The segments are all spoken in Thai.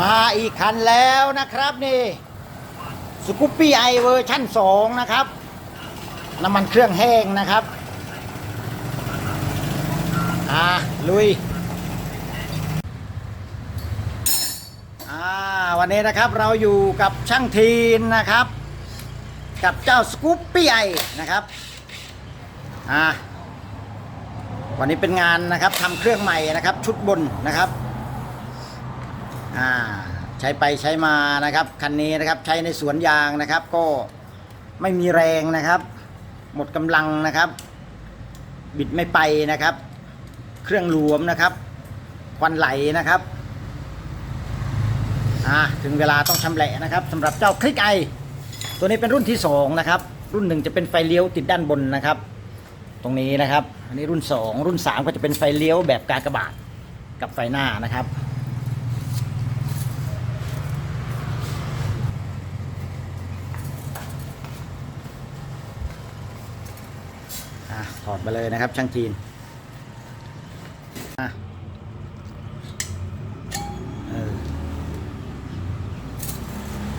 มาอีกคันแล้วนะครับนี่สกูปปี้ไอเวอร์ชั่น2นะครับ น้ำมันเครื่องแห้งนะครับ อ่า ลุย อ่า วันนี้นะครับเราอยู่กับช่างทีนนะครับ กับเจ้าสกูปปี้ไอนะครับ อ่า วันนี้เป็นงานนะครับทำเครื่องใหม่นะครับ ชุดบนนะครับ อ่าใช้ไปใช้มานะครับคันนี้นะครับใช้ในสวนยางนะครับก็ไม่มีแรงนะครับ หมดกำลังนะครับ บิดไม่ไปนะครับ เครื่องหลวมนะครับควันไหลนะครับอ่าถึงเวลาต้องชำแหละนะครับสำหรับเจ้าคลิกไอตัวนี้เป็นรุ่นที่สองนะครับรุ่นหนึ่งจะเป็นไฟเลี้ยวติดด้านบนนะครับ ตรงนี้นะครับ อันนี้รุ่น 2 รุ่น 3 ก็จะเป็นไฟเลี้ยวแบบกากบาทกับไฟหน้านะครับ ถอดไปเลยนะครับ ช่างจีนเออ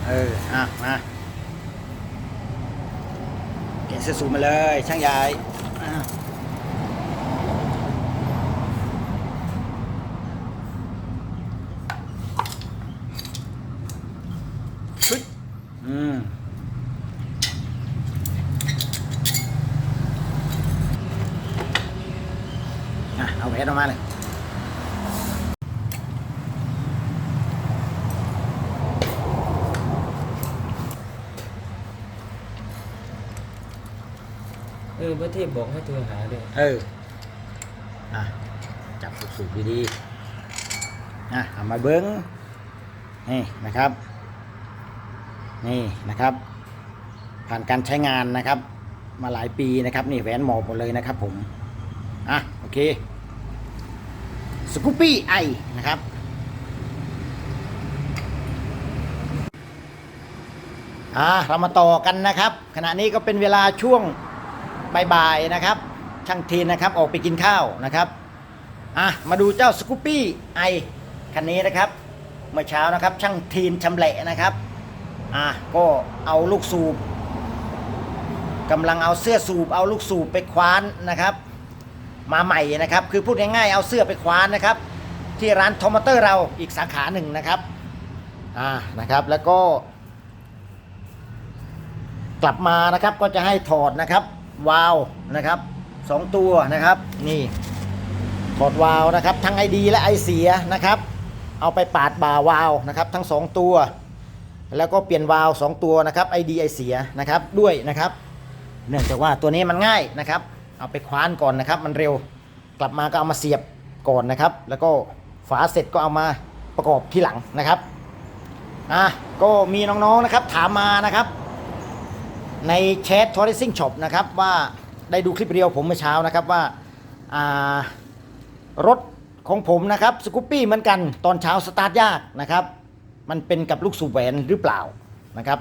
เออ อะ มาแกะเสื้อสูมาเลย ช่างใหญ่อะปึ๊ดอืม อะ เอาแหวนออกมาเลยเออประเทศบอกให้เธอหาด้วยเอออะจับสูบๆดีๆอะเอามาเบิ้งนี่นะครับ นี่นะครับ ผ่านการใช้งานนะครับ มาหลายปีนะครับ นี่แหวนหมอบหมดเลยนะครับผม อะ โอเค สกูปี้ไอนะครับ อ่าเรามาต่อกันนะครับ ขณะนี้ก็เป็นเวลาช่วงบ่ายๆนะครับ ช่างทีนนะครับออกไปกินข้าวนะครับ อะมาดูเจ้าสกูปปี้ไอคันนี้นะครับ เมื่อเช้านะครับช่างทีนชำแหละนะครับ อะก็เอาลูกสูบกำลังเอาเสื้อสูบเอาลูกสูบไปคว้านนะครับ มาใหม่นะครับ คือพูดง่ายๆเอาเสื้อไปคว้านนะครับ ที่ร้านทอมเตอร์เราอีกสาขาหนึ่งนะครับอ่านะครับแล้วก็ กลับมานะครับก็จะให้ถอดนะครับวาล์วนะครับสองตัวนะครับ นี่ถอดวาล์วนะครับ ทั้งไอดีและไอเสียนะครับ เอาไปปาดบ่าวาล์วนะครับ ทั้งสองตัว แล้วก็เปลี่ยนวาล์วสองตัวนะครับไอดีไอเสียนะครับด้วยนะครับ เนื่องจากว่าตัวนี้มันง่ายนะครับ เอาไปคว้านก่อนนะครับ มันเร็วกลับมาก็เอามาเสียบก่อนนะครับ แล้วก็ฝาเสร็จก็เอามาประกอบที่หลังนะครับอะก็มีน้องๆนะครับถามมานะครับ ในแชททอร์ซิ่งช็อปนะครับว่าได้ดูคลิปเรียวผมเมื่อเช้านะครับว่าอ่ารถของผมนะครับสกูปปี้เหมือนกันตอนเช้าสตาร์ทยากนะครับ มันเป็นกับลูกสูบแหวนหรือเปล่านะครับ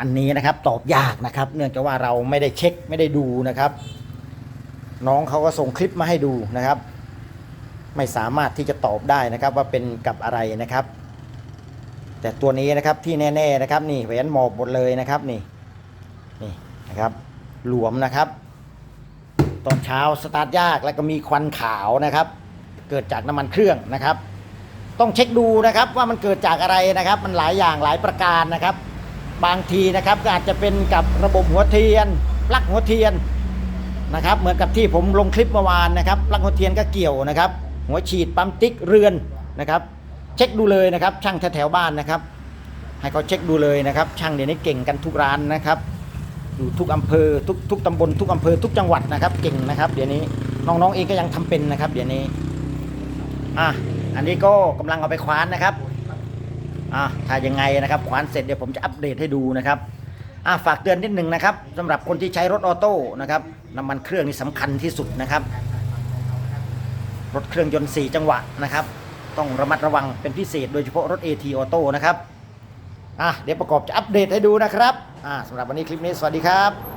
อันนี้นะครับตอบยากนะครับ เนื่องจากว่าเราไม่ได้เช็คไม่ได้ดูนะครับ น้องเขาก็ส่งคลิปมาให้ดูนะครับ ไม่สามารถที่จะตอบได้นะครับว่าเป็นกับอะไรนะครับ แต่ตัวนี้นะครับที่แน่ๆนะครับนี่แหวนหมอบหมดเลยนะครับนี่นี่นะครับ หลวมนะครับ ตอนเช้าสตาร์ทยากแล้วก็มีควันขาวนะครับ เกิดจากน้ำมันเครื่องนะครับ ต้องเช็คดูนะครับว่ามันเกิดจากอะไรนะครับ มันหลายอย่างหลายประการนะครับ บางทีนะครับก็อาจจะเป็นกับระบบหัวเทียนปลั๊กหัวเทียน นะครับเหมือนกับที่ผมลงคลิปเมื่อวานนะครับปลั๊กหัวเทียนก็เกี่ยวนะครับ หัวฉีดปั๊มติ๊กเรือนนะครับ เช็คดูเลยนะครับ ช่างแถวๆบ้านนะครับ ให้เขาเช็คดูเลยนะครับ ช่างเดี๋ยวนี้เก่งกันทุกร้านนะครับอยู่ทุกอำเภอทุกทุกตำบลทุกอำเภอทุกจังหวัดนะครับ เก่งนะครับ เดี๋ยวนี้น้องๆเองก็ยังทำเป็นนะครับ เดี๋ยวนี้อะอันนี้ก็กำลังเอาไปคว้านนะครับอะถ้ายังไงนะครับคว้านเสร็จเดี๋ยวผมจะอัปเดตให้ดูนะครับ อะฝากเตือนนิดหนึ่งนะครับสำหรับคนที่ใช้รถออโต้นะครับน้ำมันเครื่องนี่สำคัญที่สุดนะครับ รถเครื่องยนต์ 4 จังหวะนะครับ ต้องระมัดระวังเป็นพิเศษโดยเฉพาะรถ AT ออโต้นะครับอะเดี๋ยวประกอบจะอัปเดตให้ดูนะครับอ่าสำหรับวันนี้คลิปนี้สวัสดีครับ